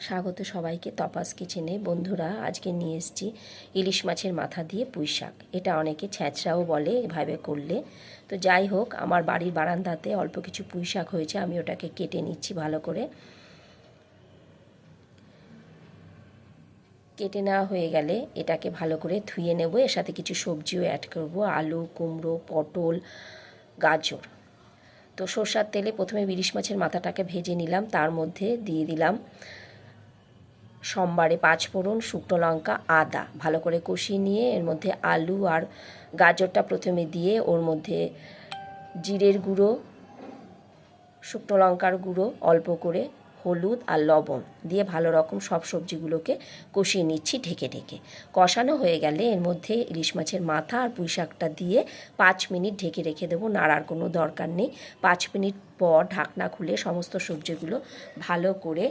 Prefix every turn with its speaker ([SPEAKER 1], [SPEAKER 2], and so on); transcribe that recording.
[SPEAKER 1] স্বাগত সবাইকে তপাস কিচেনে। বন্ধুরা, আজকে নিয়ে এসেছি ইলিশ মাছের মাথা দিয়ে পুঁই শাক। এটা অনেকে ছ্যাঁচড়াও বলে, এভাবে করলে। তো যাই হোক, আমার বাড়ির বারান্দাতে অল্প কিছু পুঁই শাক হয়েছে, আমি ওটাকে কেটে নিচ্ছি ভালো করে। কেটে নেওয়া হয়ে গেলে এটাকে ভালো করে ধুয়ে নেব। এর সাথে কিছু সবজিও অ্যাড করব, আলু, কুমড়ো, পটল, গাজর। তো সর্ষার তেলে প্রথমে ইলিশ মাছের মাথাটাকে ভেজে নিলাম, তার মধ্যে দিয়ে দিলাম সোমবারে পাঁচ ফোড়ন, শুকনো লঙ্কা, আদা ভালো করে কষিয়ে নিয়ে এর মধ্যে আলু আর গাজরটা প্রথমে দিয়ে ওর মধ্যে জিরের গুঁড়ো, শুকনো লঙ্কার গুঁড়ো, অল্প করে হলুদ আর লবণ দিয়ে ভালো রকম সব সবজিগুলোকে কষিয়ে নিচ্ছি ঢেকে ঢেকে। কষানো হয়ে গেলে এর মধ্যে ইলিশ মাছের মাথা আর পুঁই শাকটা দিয়ে পাঁচ মিনিট ঢেকে রেখে দেবো। নাড়ার কোনো দরকার নেই। পাঁচ মিনিট পর ঢাকনা খুলে সমস্ত সবজিগুলো ভালো করে